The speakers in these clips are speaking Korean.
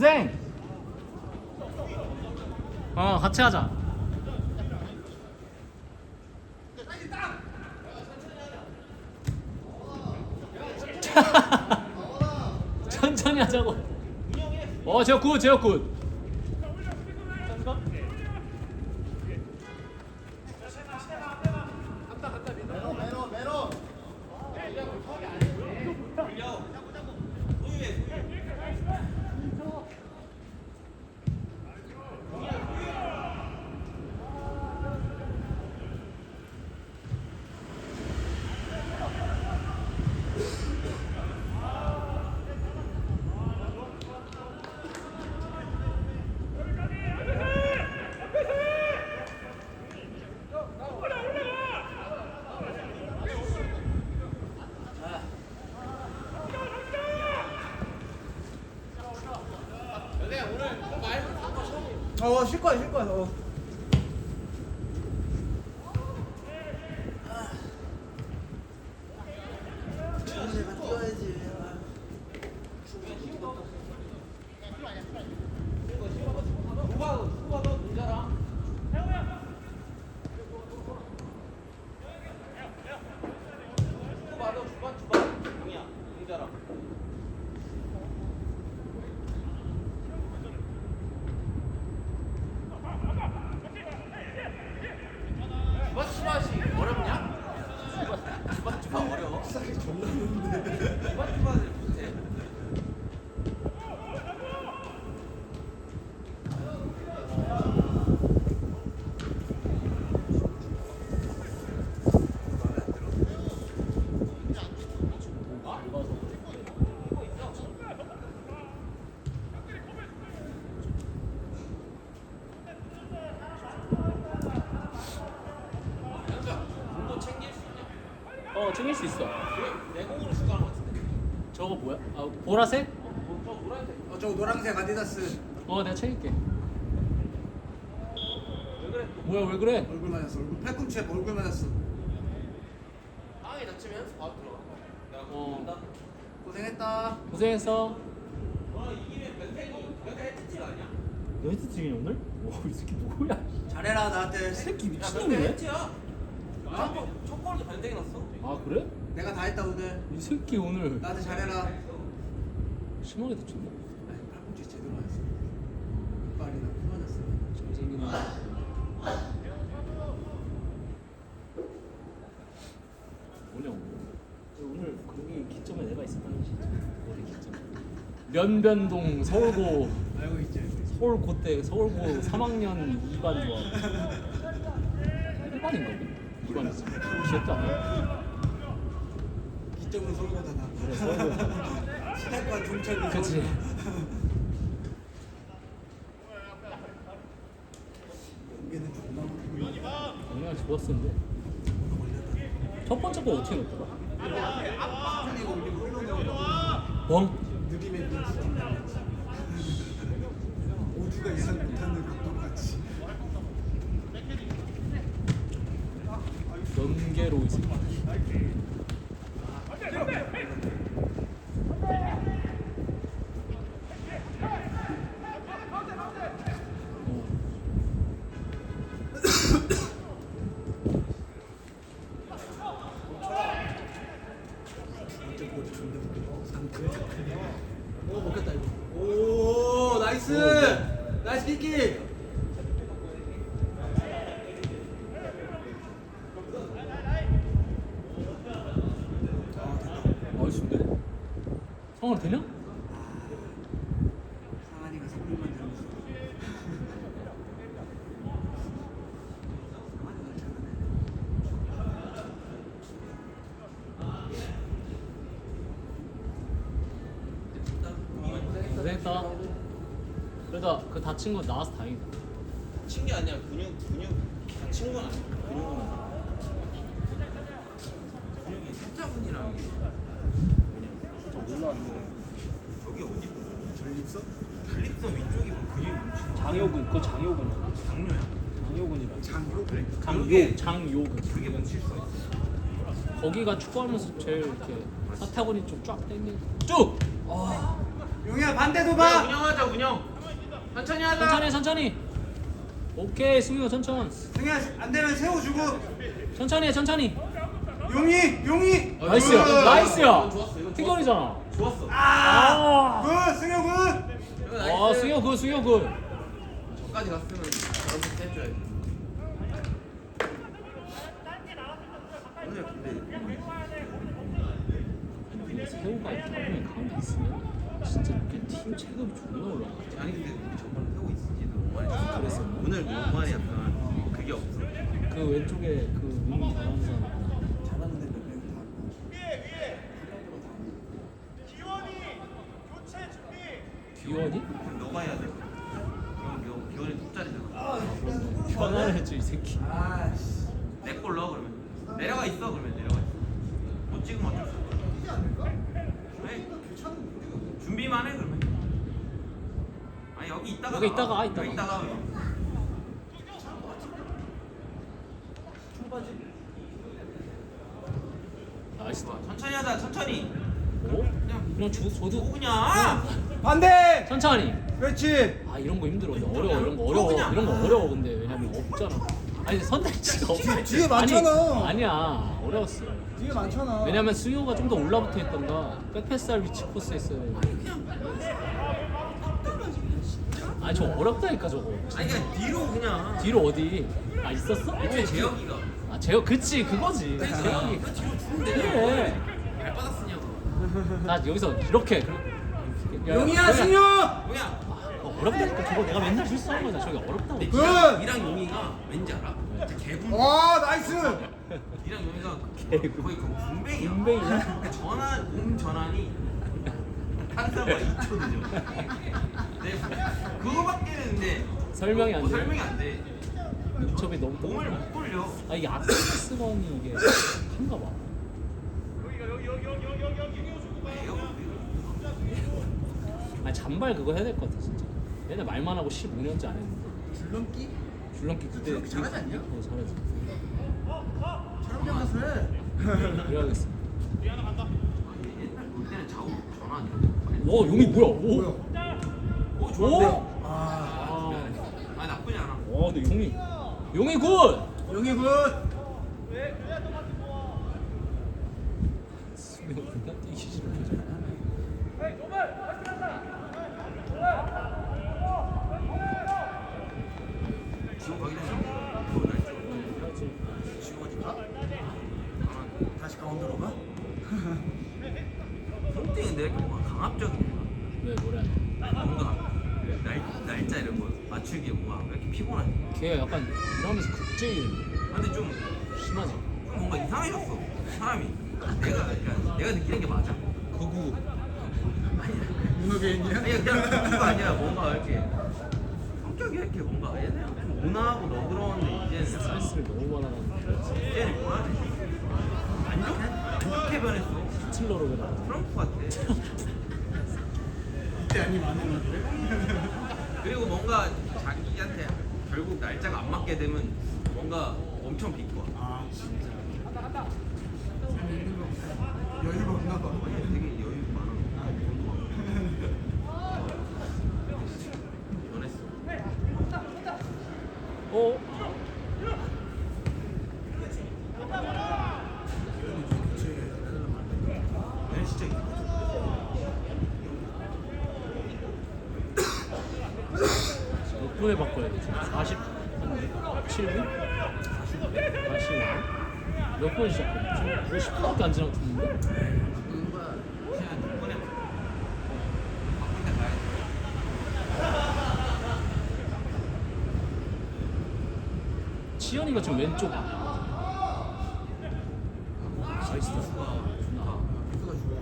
선생. 어 같이 하자. 천천히 하자고. 어 제어 굿 제어 굿. 어, 쉴 거야, 쉴 거야. 어. 내가 뛰어야지. 주바주바시 어렵냐? 주바주바 어려워. 주바주바를 못해. 공도 챙길 수 있냐? 어 챙길 수 있어. 내 공으로 슈가한 것 같은데. 저거 뭐야? 아 보라색? 어, 저 노란색. 어, 아디다스 어 내가 챙길게. 왜 그래? 뭐야 왜 그래? 얼굴 맞았어. 얼굴 팔꿈치에 얼굴 맞았어. 땅에 다치면 바로 들어가. 내가 어. 본다. 고생했다. 고생했어. 너 이기면 멘탱이 멘탱 헤트칠 아니야? 너희들 지금 오늘? 와이 새끼 누구야? 잘해라 나한테. 새끼 미친놈이네. 헤트야. 첫, 골- 첫 골도 멘탱이 났어. 아 그래? 내가 다 했다 오늘. 이 새끼 오늘 나한테 잘해라. 심하게 다쳤네. 아니, 팔꿈치 제대로 맞았어. 이빨이나 피 맞았어. 잘생긴 뭐냐고 오늘 거기 기점에 내가 있었다는 거지 어디 기점 면변동 서울고 알고 있지. 서울고 때 서울고 3학년 2반 좋아 1반인가 보 2반이었어 귀엽지 않아? 그래 서울고 시작과 종착이. 그치. 여기는 존나 정말 좋았었는데? 첫 번째 거 어떻게 흘러내고 뻥? 눈치 찐다지 오주가 예상 못하는 것도 같이. 연계로 있 어 그거 존나 웃겨 상큼 오 먹겠다 이거 오 나이스 나이스 키키 다친 거 나와서 다행이다. 친 게 아니야 근육 근육 다친 건 아니야. 근육은 근육이 십자근이랑 살짝 올라왔는데 저기 어디 전립선? 전립선 위쪽이 뭐 근육이 뭉친 장요근 그거 장요근. 장료야? 장요근이라 장효? 그게- 장요. 장요근. 그게 뭉칠 수 있어. 거기가 축구하면서 제일 이렇게 사타구니 좀 쫙 당기는 쭉! 용이야 반대도 야, 봐. 운영하자 운영. 천천히 하자. 천천히 천천히 오케이 승규 천천 승희야 안 되면 세워주고. 천천히 해 천천히 용이 용이. 나이스 굿. 나이스야 이건 좋았어, 이건 튀겨리잖아 좋았어. 아. 아. 굿 승효 굿. 아. 승효 그 승효 그 저까지 갔으면 거 해줘야지. 오늘 근데 세우가 이번에 가운데 있으면 진짜 팀 체급이 존나 올라가 아니 근데 우리 저번에 하고 있을지도 오만해. 그랬어? 오늘 오만이 약간 그게 없어. 그 왼쪽에 그윙 잘하는 사람 잘하는데 몇명 기원이? 그럼 너가 해야 돼. 그럼 너 기원이 뚝짜리잖아. 변화를 했죠 이 새끼 다. 아씨. 내 걸로 그러면 내려가 있어 그러면 내려가 있어. 못 찍으면 어쩔 수 없어. 네. 준비만 해 그러면. 아 있다가, 있다가. 여기 있다가. 나이스. 천천히 하자 천천히. 오? 그냥 주, 오 줘도 그냥. 반대. 천천히 그렇지. 아 이런 거 힘들어 어려워 이런 거 어려워 그냥. 이런 거 어려워 근데 왜냐면 없잖아 아니 선택지가 없네 뒤에 많잖아. 아니, 아니야 어려웠어 뒤에 많잖아. 왜냐면 수요가 좀 더 올라붙어 있던가 백패스할 위치 코스에 있어야 돼 아니 저 어렵다니까 저거 아니 그냥 뒤로 그냥. 뒤로 어디 아 있었어? 애초에 재혁이가. 아 제혁 그치 그거지 재혁이 재혁이가 뒤로 주면 그래. 발바닥 쓰냐고. 나 여기서 이렇게 그- 용이야 승효. 뭐야? 어, 어렵다니까 저거 내가 맨날 실수하는 거잖아 저기 어렵다고 근데 니랑 용이가 왠지 알아? 진짜 개군. 와 나이스. 니랑 용이가. 거의 그 군뱅이야. 군뱅이야? 그러니까 전환 몸 전환이 한 사람과 2초 늦어. 네, 그거밖에는 근데 설명이 안 뭐 돼. 설명이 안 돼. 민첩이 너무 몸을 못 돌려. 아 이게 아크스건이 이게 한가 봐 아니 잔발 그거 해야 될 것 같아 진짜 맨날 말만 하고 15년째 안 했는데 줄넘기? 줄넘기 그때 줄넘기 잘하지 않냐? 어 잘하지 촬영 가서 해. 그래야겠어 옛날 볼 때는 좌우 전환이야. 와 용이 뭐야 오! 뭐야? 오 좋은데. 아. 아, 아 나쁘지 않아. 와 근데 용이 용이 굿! 용이 굿. 수명 존나 뛰기 싫은 표정 지금 가기 전에 그거 날 줘. 지금 하지 마. 다시 가운데로 가? 홈팅인데 뭔가 강압적이네. 왜 뭐래 하냐 뭔가 날 날짜 이런 거 맞추기 뭔가 왜 이렇게 피곤하지? 걔 약간 이러면서 극제일 근데 좀, 심하지 좀 뭔가 이상해졌어 사람이. 내가 그러니까 내가 느끼는 게 맞아. 구구 문어 개인이야? 아니 그냥 그거 아니야 뭔가 이렇게 성격이 이렇게 뭔가 얘는 좀 온화하고 너그러운데 이제는 스트레스를 너무 받아가지고 이제는 되지? 안 좋게 안 좋게 변했어. 히틀러로 변하고 트럼프 같아. 이때 아니면 안 했는데. 그리고 뭔가 자기한테 결국 날짜가 안 맞게 되면 뭔가 엄청 비꼬아. 아 진짜. 여유가 없나 봐. 되게 여유 많아. 변했어. 어? 얘 진짜 이거 몇 분에 바꿔야 되지? 40? 한 7분? 40분? 40분? 몇 분 시작해? 지금 50분밖에 안 지났는데? 뭔가 그냥 이번에 바꿀 때 가야 돼. 치현이가 지금 왼쪽 나이스다 좋아.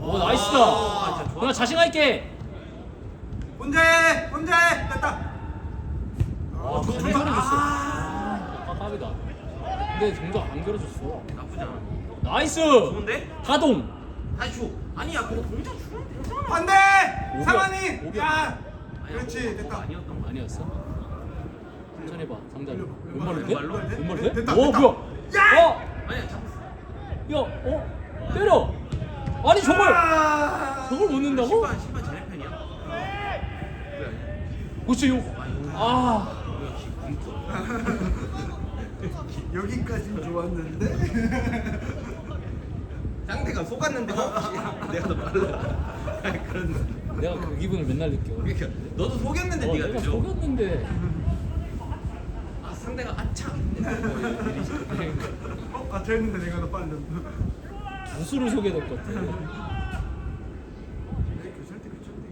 오 아, 나이스다 진짜 좋아. 누나 자신감 있게 혼자 해. 혼자 해. 됐다. 와 아, 잘 좋다. 살려줬어 아. 아 까비다 근데 정작 안 걸어줬어 나쁘지 않아. 나이스 좋은데? 가동 다시 줘. 아니야 그거 동작 주면 되잖아. 반대. 오비야, 상환이. 오비야. 야. 아니야, 그렇지 그거 됐다. 아니었던 거. 아니었어? 천천히 봐 상자를 왼발로, 돼? 왼발로 돼? 왼발로 돼? 됐다, 오 됐다. 뭐야 야! 어? 아니야 잡았어. 야, 어? 때려. 아니 저걸 저걸 못 넣는다고? 신발 신발 쟤네 편이야? 그렇지 요. 아, 여기까지는 좋았는데 상대가 속았는데 혹시 내가 더 빨라. 아니, 그런. 내가 그 기분을 맨날 느껴. 그러니까 너도 속였는데 어, 네가 내가. 속였는데. 아, 상대가 아차. 어? 아 됐는데 내가 더 빨랐어 무수를 속여뒀거든. 내 교살 때 그쳤네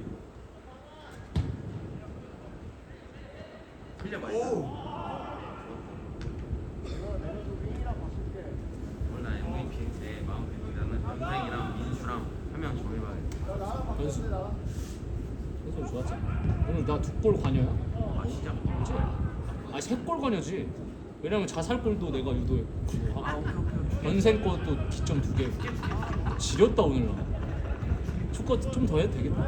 흘려 봐. 오 몰라 MVP 내 마음 팬이라는 연상이랑 민수랑 한 명 정해봐야 변수. 변수 좋았잖아. 오늘 나 두 골 관여야? 아 진짜? 그치? 아니 세골 관여지. 왜냐면 자살골도 내가 유도했고 아 오케이 오케이 오케이 변생 것도 기점 두 개. 지렸다 오늘 나. 축구 좀 더 해도 되겠다.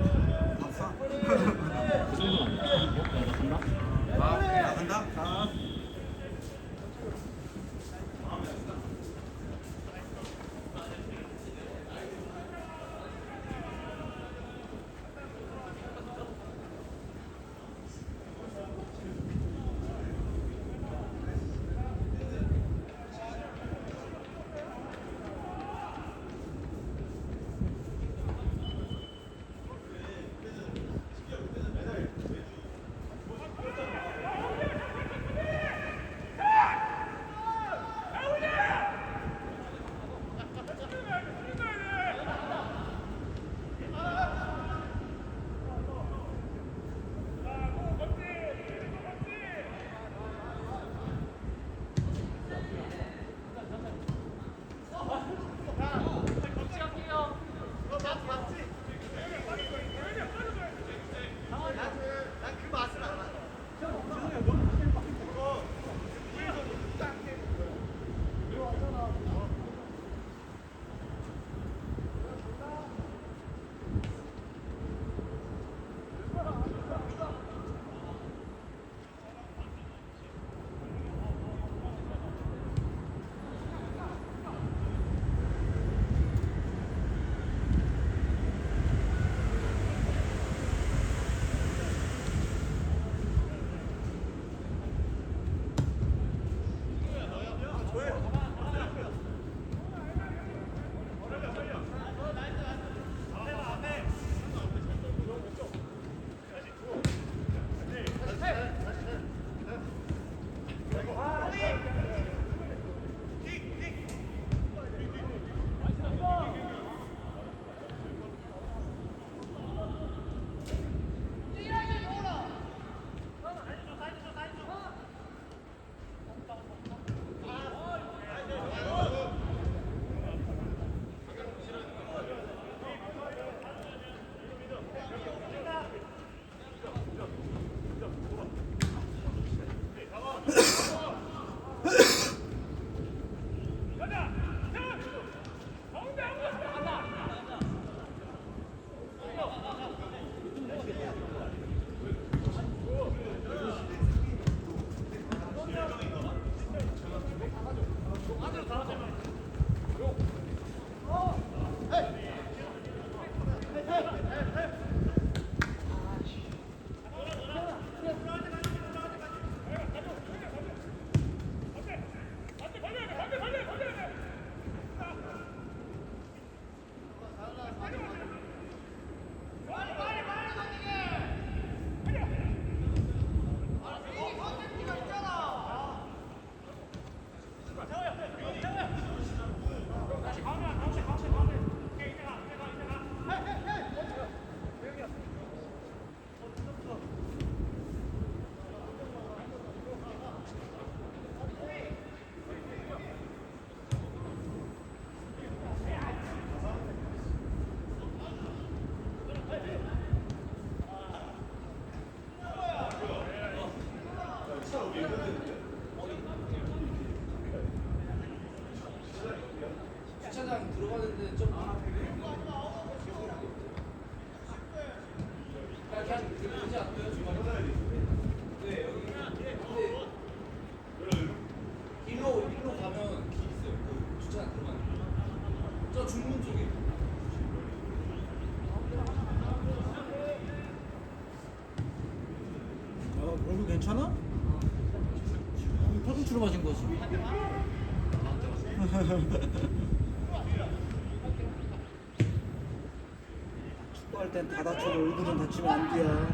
축구할 땐 다 다쳐도 얼굴은 다치면 안 돼요.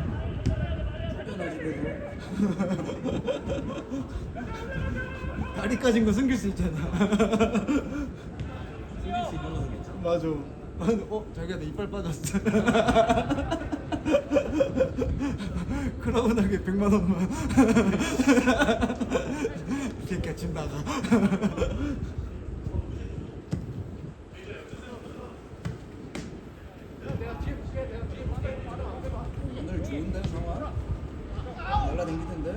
쫓겨나지 그래도. 다리 까진 거 숨길 수 있잖아. 숨길 수 있는 거는 괜찮아. 맞아. 어, 자기야 내 이빨 빠졌어. 나게 100만 원만. 이렇게 집 나가. 오늘 좋은데 상황? 날라다니던데?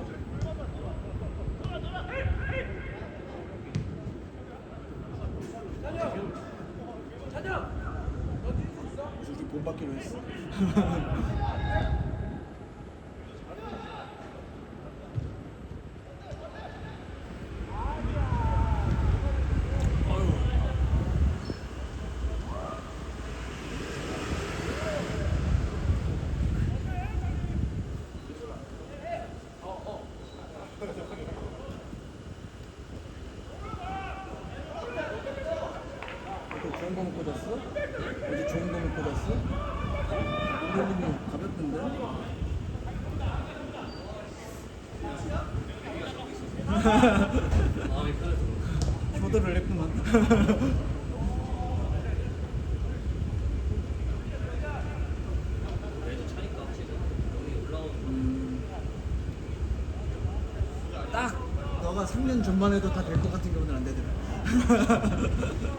본 받기로 했어. 어제 좋은 거 먹고 잤어? 어제 좋은 거 먹고 잤어? 오늘은 가볍던데? 마음이 편해서. 효도를 했구만. 그래도 차니까 확실히 여기 올라오는 음, 딱 너 가 3년 전만 해도 다 될 것 같은 경우는 안 되더라.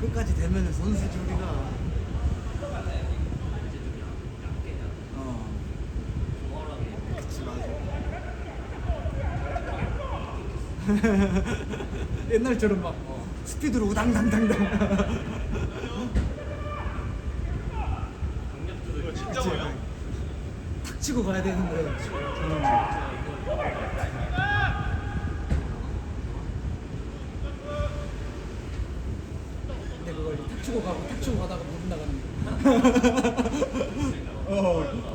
끝까지 되면은 선수지 우리가. 어, 그치 맞아. 옛날처럼 막 스피드로 우당당당당. 강력주도 진짜 그치? 어려워. 탁 치고 가야 되는데. 어. 근데 그걸 탁 가고 탁 치고 가다가 못 나가는 거. 어.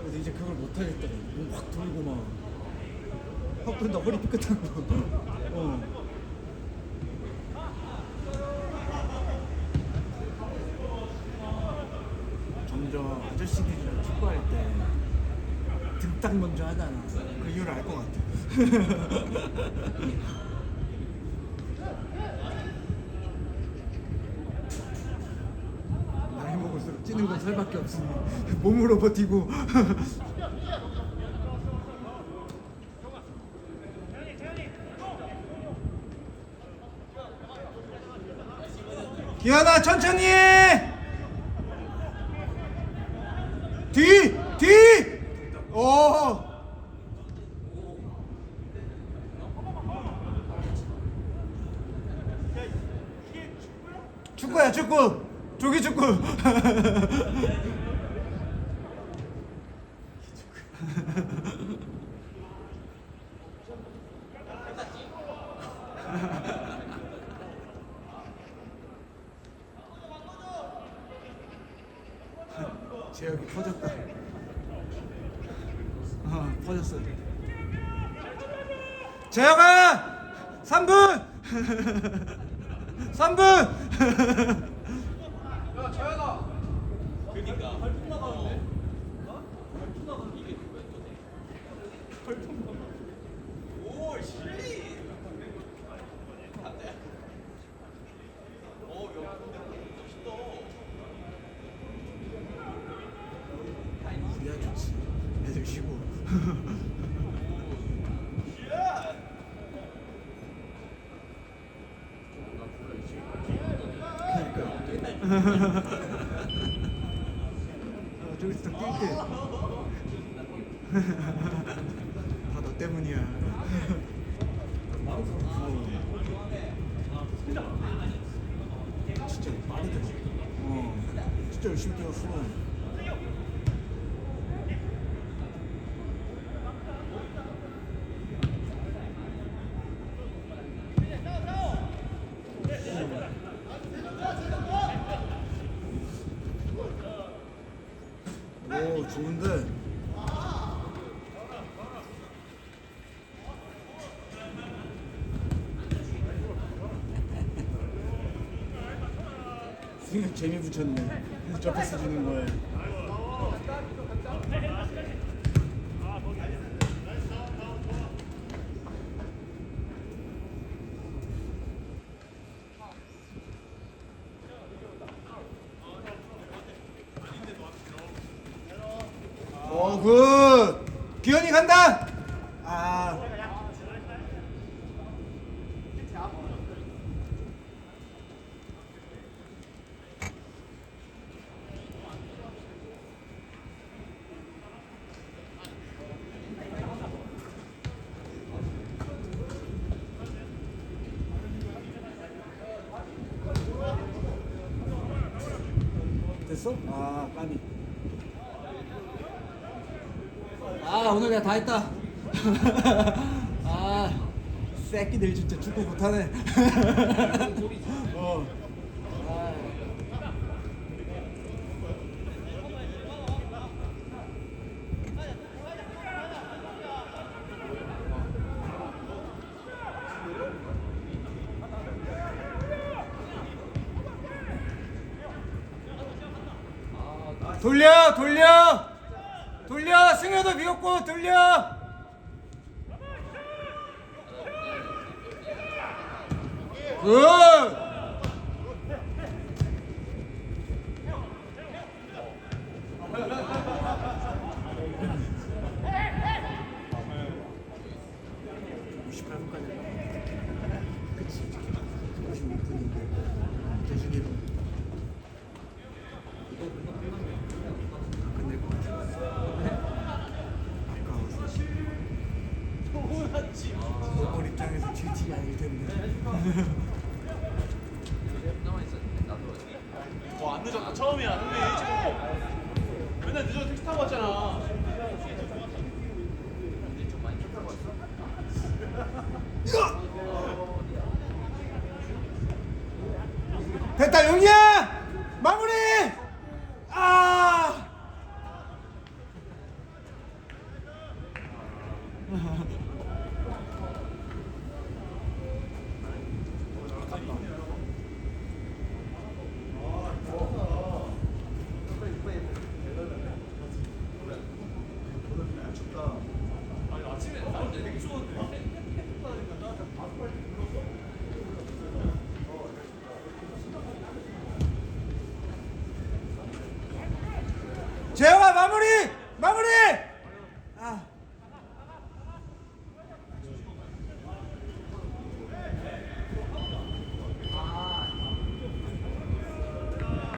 그래서 이제 그걸 못 하겠더라. 몸확 돌고 막. 확 돌다 허리 삐끗하고. 어. 점점 아저씨들이랑 축구할 때 등딱 먼저 하잖아. 그 이유를 알 것 같아. 나이 먹을수록 찌는 건 살밖에 없으니 몸으로 버티고. 기현아 천천히 해! 뒤! 뒤! 오! 축구야 축구 조기 축구 제혁이 퍼졌다. 어 퍼졌어 재혁아! 3분! 3분 우리야 좋지 애들 쉬고 그러니까 어, 저기서 뛸때 다너 때문이야. 어. 진짜 빠르다 어 진짜 열심히 뛰었어 좋은데 승혁 재미 붙였네. 접해서 주는 거예요 됐어? 아 까비 아 오늘 내가 다 했다 아 새끼들 진짜 축구 못하네 어. Yeah.